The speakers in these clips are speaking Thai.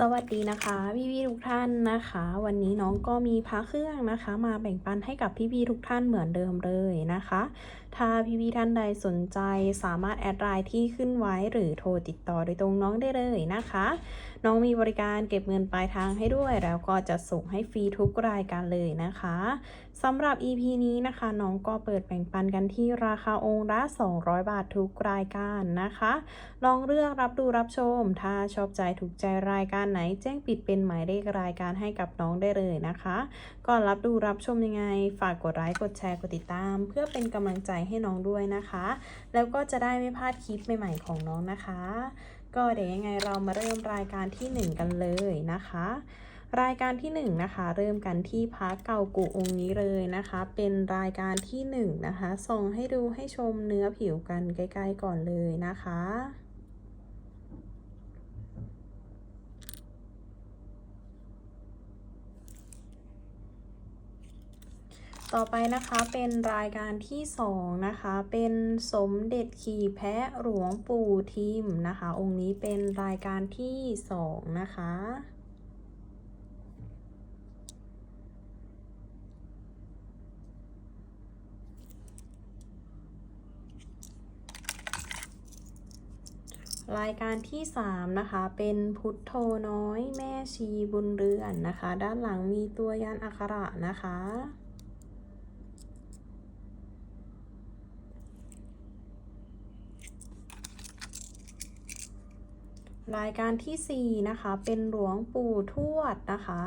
สวัสดีนะคะพี่พี่ทุกท่านนะคะ วันนี้น้องก็มีพระเครื่องนะคะ มาแบ่งปันให้กับพี่พี่ทุกท่านเหมือนเดิมเลยนะคะ ถ้าพี่พี่ๆท่านใดสนใจสามารถแอดไลน์ที่ขึ้นไว้หรือโทรติดต่อโดยตรงน้องได้เลยนะคะ น้องมีบริการเก็บเงินปลายทางให้ด้วย แล้วก็จะส่งให้ฟรีทุกรายการเลยนะคะสำหรับ EP นี้นะคะ น้องก็เปิดแบ่งปันกันที่ราคาองค์ละ 200 บาททุกรายการนะคะ ลองเลือกรับดูรับชม ถ้าชอบใจถูกใจรายการไหน แจ้งปิดเป็นหมายเลขรายการให้กับน้องได้เลยนะคะก่อนรับดูรับชมยังไง ฝากกดไลค์กดแชร์กดติดตาม เพื่อเป็นกำลังใจให้น้องด้วยนะคะ แล้วก็จะได้ไม่พลาดคลิปใหม่ๆของน้องนะคะ ก็เดี๋ยวยังไงเรามาเริ่มรายการที่ 1 กันเลยนะคะ รายการที่1นะคะ เริ่มกันที่พระเก่ากูองค์นี้เลยนะคะ เป็นรายการที่1นะคะ ส่งให้ดูให้ชมเนื้อผิวกันใกล้ๆก่อนเลยนะคะ ต่อไปนะคะเป็นรายการที่สองนะคะ เป็นสมเด็จขี่แพะหลวงปู่ทิมนะคะ องค์นี้เป็นรายการที่สองนะคะรายการที่สามนะคะ เป็นพุทโธน้อยแม่ชีบุญเรือนนะคะ ด้านหลังมีตัวยันอักขระนะคะ รายการที่ 4 นะคะ เป็นหลวงปู่ทวดนะคะ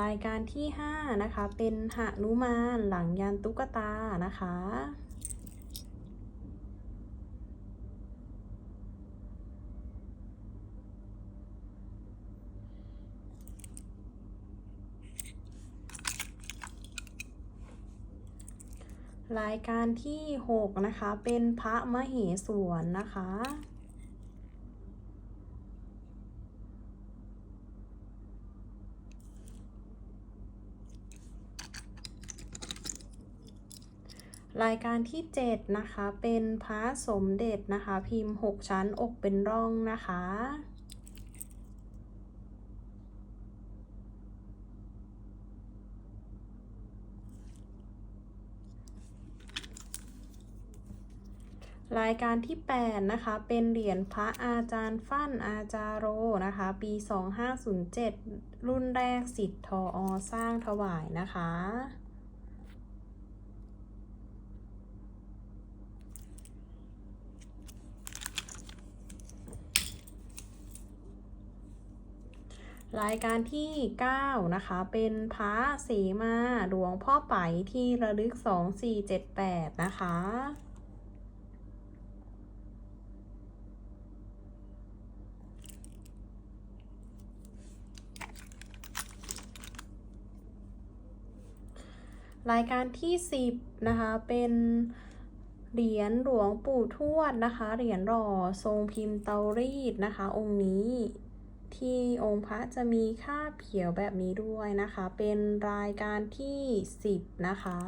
รายการที่ 5 นะคะ เป็นหะนุมานหลังยันตุ๊กตานะคะ รายการที่ 6 นะคะ เป็นพระมเหสวนนะคะ รายการที่ 7 นะคะ เป็นพระสมเด็จนะคะ พิมพ์ 6 ชั้นอกเป็นร่องนะคะ รายการที่ 8 นะคะ เป็นเหรียญพระอาจารย์ฟั่นอาจารโรนะคะ ปี 2507 รุ่นแรกสิทธิ์ทออสร้างถวายนะคะ รายการที่ 9 นะคะ เป็นพระเสมาหลวงพ่อไปที่ระลึก 2478 นะคะ รายการที่ 10 นะคะ เป็นเหรียญหลวงปู่ทวดนะคะ เหรียญหล่อทรงพิมพ์เตารีดนะคะ องค์นี้ที่องค์พระจะมีค่าเขียวแบบนี้ด้วยนะคะ เป็นรายการที่ 10 นะคะ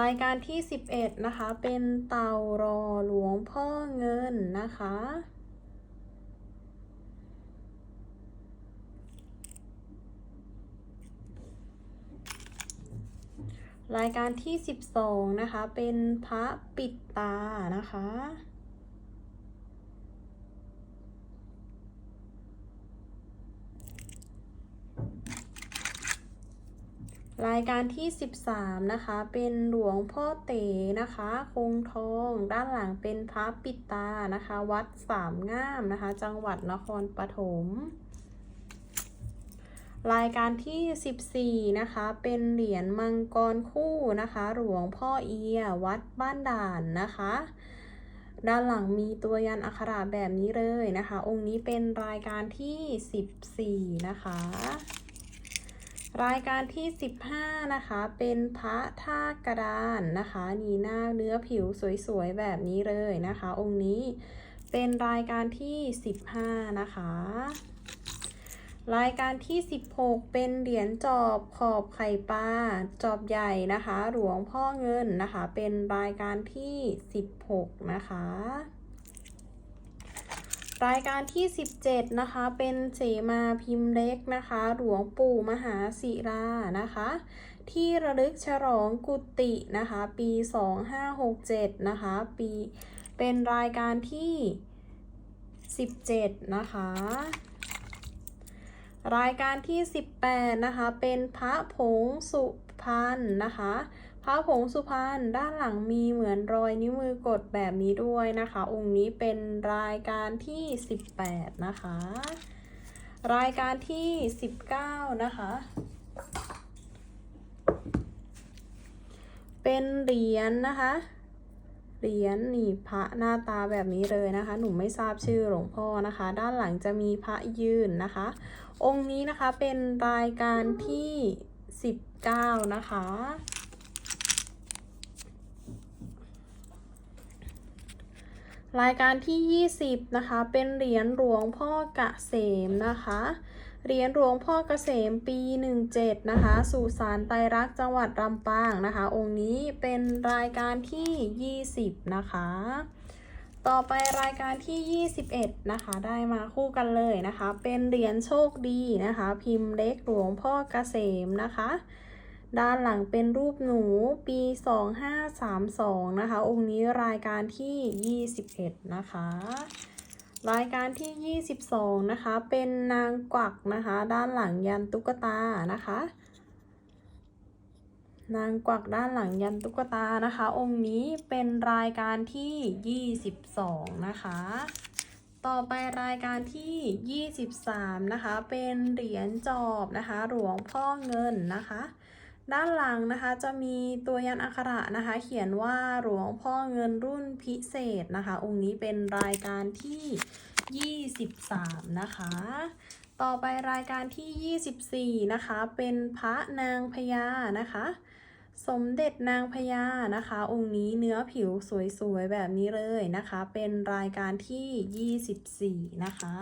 รายการที่ 11 นะคะ เป็นเตารอหลวงพ่อเงินนะคะ รายการที่ 12 นะคะ เป็นพระปิดตานะคะ รายการที่ 13 นะคะ เป็นหลวงพ่อเต๋นะคะ คงทอง ด้านหลังเป็นพระปิดตานะคะ วัดสามงามนะคะ จังหวัดนครปฐม รายการที่ 14 นะคะ เป็นเหรียญมังกรคู่นะคะ หลวงพ่อเอีย วัดบ้านด่านนะคะ ด้านหลังมีตัวยันอักขระแบบนี้เลยนะคะ องค์นี้เป็นรายการที่ 14 นะคะ รายการที่ 15 นะคะ เป็นพระท่ากระดานนะคะ นีหน้าเนื้อผิวสวยๆ แบบนี้เลยนะคะ องค์นี้เป็นรายการที่ 15 นะคะ รายการที่ 16 เป็นเหรียญจอบขอบไข่ปลาจอบใหญ่นะคะ หลวงพ่อเงินนะคะ เป็นรายการที่ 16 นะคะ รายการที่ 17 นะคะ เป็นเสมาพิมพ์เล็กนะคะ หลวงปู่มหาศิรานะคะ ที่ระลึกฉลองกุฏินะคะ ปี 2567 นะคะ ปีเป็นรายการที่ 17 นะคะ รายการที่ 18 นะคะ เป็นพระผงสุพรรณนะคะ พระผงสุพรรณด้านหลังมีเหมือนรอยนิ้วมือกดแบบนี้ด้วยนะคะ องค์นี้เป็นรายการที่ 18 นะคะ รายการที่ 19 นะคะ เป็นเหรียญนะคะ เหรียญหนีพระหน้าตาแบบนี้เลยนะคะ หนูไม่ทราบชื่อหลวงพ่อนะคะ ด้านหลังจะมีพระยืนนะคะ องค์นี้นะคะเป็นรายการที่ 19 นะคะรายการที่ 20 นะคะ เป็นเหรียญหลวงพ่อกะเกษมนะคะ เหรียญหลวงพ่อเกษมปี 17 นะคะ สุสานไตรรักษ์จังหวัดลำปางนะคะ องค์นี้เป็นรายการที่ 20 นะคะ ต่อไปรายการที่ 21 นะคะ ได้มาคู่กันเลยนะคะ เป็นเหรียญโชคดีนะคะ พิมพ์เล็กหลวงพ่อเกษมนะคะ ด้านหลังเป็นรูปหนูปี 2532 นะคะ องค์นี้รายการที่ 21 นะคะ รายการที่ 22 นะคะ เป็นนางกวักนะคะ ด้านหลังยันตุ๊กตานะคะ นางกวักด้านหลังยันตุ๊กตานะคะ องค์นี้เป็นรายการที่ 22 นะคะ ต่อไปรายการที่ 23 นะคะ เป็นเหรียญจอบนะคะ หลวงพ่อเงินนะคะ ด้านหลังนะคะจะมีตัวยันอักขระนะคะ เขียนว่าหลวงพ่อเงินรุ่นพิเศษนะคะ องค์นี้เป็นรายการที่ 23 นะคะ ต่อไปรายการที่ 24 นะคะ เป็นพระนางพญานะคะ สมเด็จนางพญานะคะ องค์นี้เนื้อผิวสวยๆ แบบนี้เลยนะคะ เป็นรายการที่ 24 นะคะ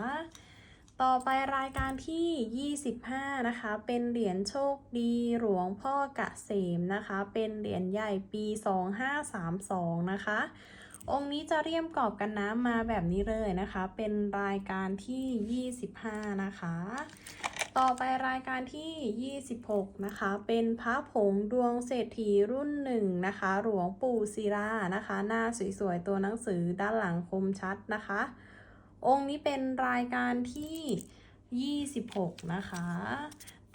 ต่อไปรายการที่ 25 นะคะ เป็นเหรียญโชคดีหลวงพ่อกเกษมนะคะ เป็นเหรียญใหญ่ปี 2532 นะคะ องค์นี้จะเรียมกรอบกันน้ำมาแบบนี้เลยนะคะ เป็นรายการที่ 25 นะคะ ต่อไปรายการที่ 26 นะคะ เป็นพระผงดวงเศรษฐีรุ่นหนึ่งนะคะ หลวงปู่ศิลานะคะ หน้าสวยๆ ตัวหนังสือด้านหลังคมชัดนะคะ องค์นี้เป็นรายการที่ 26 นะคะ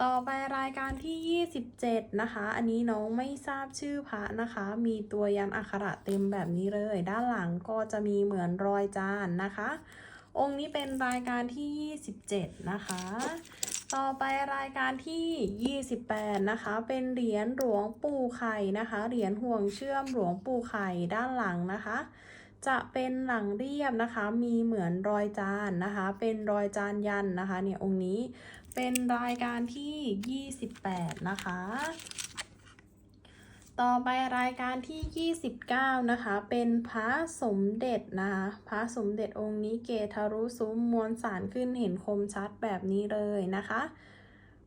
ต่อไปรายการที่ 27 นะคะ อันนี้น้องไม่ทราบชื่อพระนะคะ มีตัวยันอักขระเต็มแบบนี้เลย ด้านหลังก็จะมีเหมือนรอยจานนะคะ องค์นี้เป็นรายการที่ 27 นะคะ ต่อไปรายการที่ 28 นะคะ เป็นเหรียญหลวงปู่ไข่นะคะ เหรียญห่วงเชื่อมหลวงปู่ไข่ด้านหลังนะคะ จะเป็นหลังเรียบนะคะ มีเหมือนรอยจานนะคะ เป็นรอยจานยันนะคะ เนี่ยองค์นี้เป็นรายการที่ 28 นะคะ ต่อไปรายการที่ 29 นะคะ เป็นพระสมเด็จนะคะพระสมเด็จองค์นี้เกทารุซุ้มมวลสารขึ้นเห็นคมชัดแบบนี้เลยนะคะ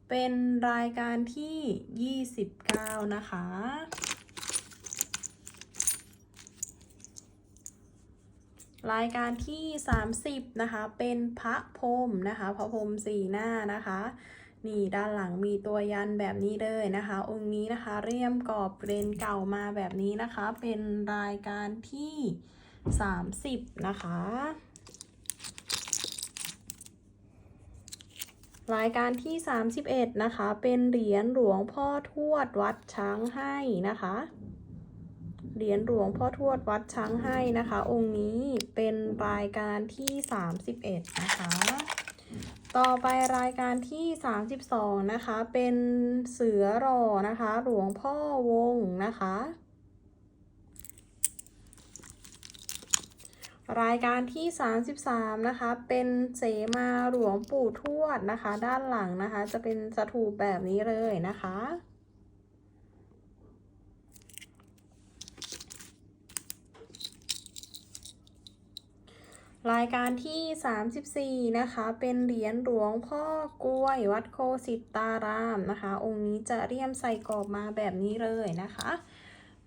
เป็นรายการที่ 29 นะคะ รายการที่ 30 นะคะ เป็นพระพรมนะคะ พระพรมสีหน้านะคะ นี่ด้านหลังมีตัวยันแบบนี้เลยนะคะ องค์นี้นะคะเรียมกรอบเรนเก่ามาแบบนี้นะคะ เป็นรายการที่ 30 นะคะรายการที่ 31 นะคะ เป็นเหรียญหลวงพ่อทวดวัดช้างให้นะคะ เหรียญหลวงพ่อทวดวัดช้างให้นะคะ องค์นี้เป็นรายการที่ 31 นะคะ ต่อไปรายการที่ 32 นะคะ เป็นเสือรอนะคะ หลวงพ่อวงนะคะรายการที่ 33 นะคะ เป็นเสมาหลวงปู่ทวดนะคะ ด้านหลังนะคะ จะเป็นสถูปแบบนี้เลยนะคะ รายการที่ 34 นะคะ เป็นเหรียญหลวงพ่อกล้วย วัดโคสิตารามนะคะ องค์นี้จะเรียมใส่กรอบมาแบบนี้เลยนะคะ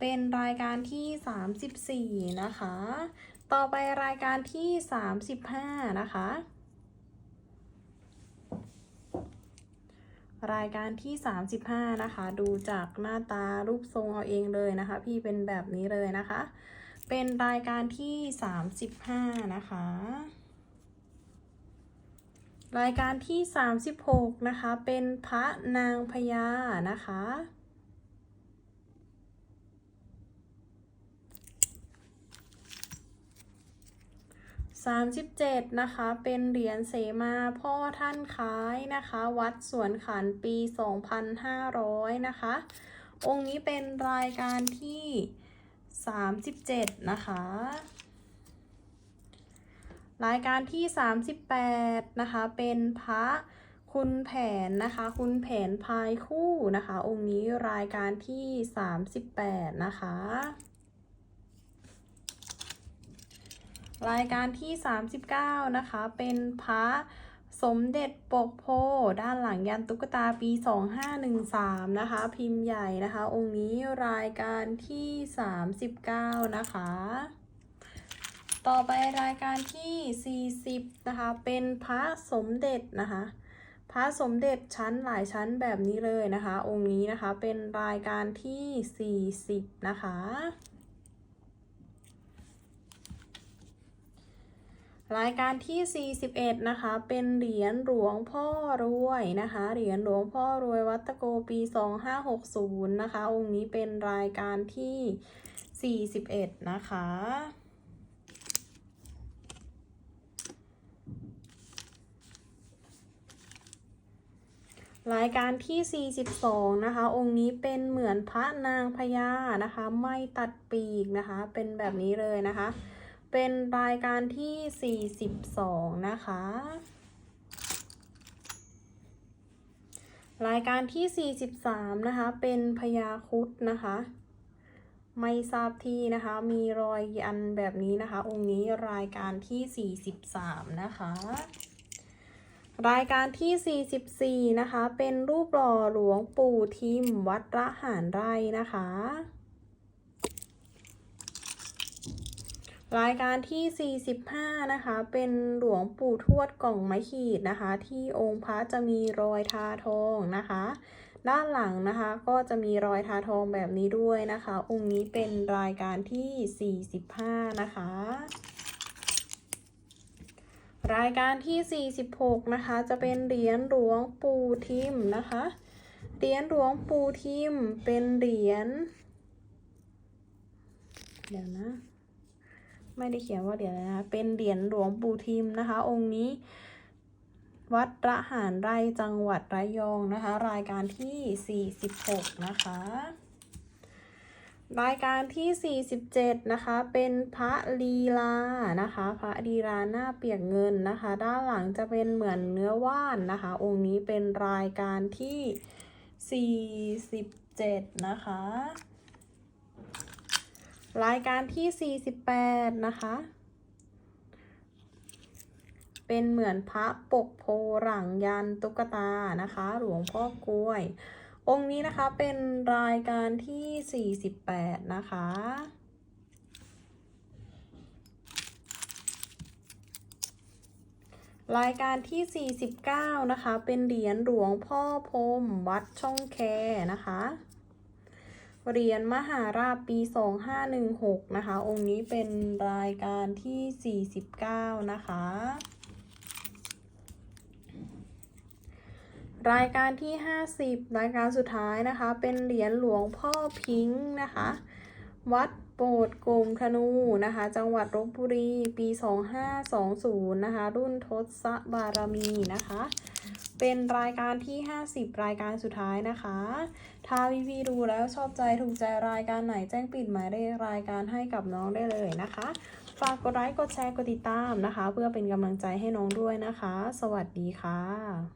เป็นรายการที่ 34 นะคะ ต่อไปรายการที่ 35 นะคะ รายการที่ 35 นะคะ ดูจากหน้าตารูปทรงเอาเองเลยนะคะ พี่เป็นแบบนี้เลยนะคะ เป็นรายการที่ 35 นะคะ รายการที่ 36 นะคะ เป็นพระนางพญานะคะ 37 นะคะ เป็นเหรียญเสมาพ่อท่านคล้ายนะคะ วัดสวนขันปี 2,500 นะคะ องค์นี้เป็นรายการที่ 37นะคะ รายการที่38นะคะเป็นพระคุณแผนนะคะ คุณแผนพายคู่นะคะ องค์นี้รายการที่38นะคะ รายการที่39นะคะเป็นพระ สมเด็จปกโพด้านหลังยันตุ๊กตาปี 2513 นะคะ พิมพ์ใหญ่นะคะ องค์นี้รายการที่ 39 นะคะ ต่อไปรายการที่ 40 นะคะ เป็นพระสมเด็จนะคะ พระสมเด็จชั้นหลายชั้นแบบนี้เลยนะคะ องค์นี้นะคะเป็นรายการที่ 40 นะคะ รายการที่ 41 นะคะ เป็นเหรียญหลวงพ่อรวยนะคะ เหรียญหลวงพ่อรวยวัตโกปี 2560 นะคะ องค์นี้เป็นรายการที่ 41 นะคะ รายการที่ 42 นะคะ องค์นี้เป็นเหมือนพระนางพญานะคะ ไม่ตัดปีกนะคะ เป็นแบบนี้เลยนะคะ เป็นรายการที่ 42 นะคะ รายการที่ 43 นะคะ เป็นพญาคุดนะคะ ไม่ทราบที่นะคะ มีรอยยันแบบนี้นะคะ องค์นี้รายการที่ 43 นะคะ รายการที่ 44 นะคะ เป็นรูปหล่อหลวงปู่ทิมวัดระหารไร่นะคะ รายการที่ 45 นะคะ เป็นหลวงปู่ทวดกล่องไม้ขีดนะคะ ที่องค์พระจะมีรอยทาทองนะคะ ด้านหลังนะคะก็จะมีรอยทาทองแบบนี้ด้วยนะคะ องค์นี้เป็นรายการที่ 45 นะคะ รายการที่ 46 นะคะ จะเป็นเหรียญหลวงปู่ทิมนะคะ เหรียญหลวงปู่ทิมเป็นเหรียญเดี๋ยวนะ ไม่ได้เขียนว่าเหรียญอะไรนะคะ เป็นเหรียญหลวงปู่ทิมนะคะ องค์นี้ วัดระหารไร่จังหวัดระยองนะคะ รายการที่ 46 นะคะ รายการที่ 47 นะคะ เป็นพระลีลานะคะ พระลีลาหน้าเปียกเงินนะคะ ด้านหลังจะเป็นเหมือนเนื้อว่านนะคะ องค์นี้เป็นรายการที่ 47 นะคะ รายการที่ 48 นะคะ เป็นเหมือนพระปกโพหลังยันตุ๊กตานะคะ หลวงพ่อกล้วย องค์นี้นะคะเป็นรายการที่ 48 นะคะรายการที่ 49 นะคะ เป็นเหรียญหลวงพ่อพรมวัดช่องแคนะคะ เหรียญมหาราชปี 2516 นะคะ องค์นี้เป็นรายการที่ 49 นะคะ รายการที่ 50 รายการสุดท้ายนะคะ เป็นเหรียญหลวงพ่อพิงค์นะคะ วัดโปรดกรมธนูนะคะ จังหวัดลบบุรี ปี 2520 นะคะ รุ่นทศบารมีนะคะ เป็นรายการที่ 50 รายการสุดท้ายนะคะ ถ้าพี่พี่ๆดูแล้วชอบใจถูกใจรายการไหนแจ้งปิดหมายเลขรายการให้กับน้องได้เลยนะคะ ฝากกดไลค์กดแชร์กดติดตามนะคะ เพื่อเป็นกำลังใจให้น้องด้วยนะคะ สวัสดีค่ะ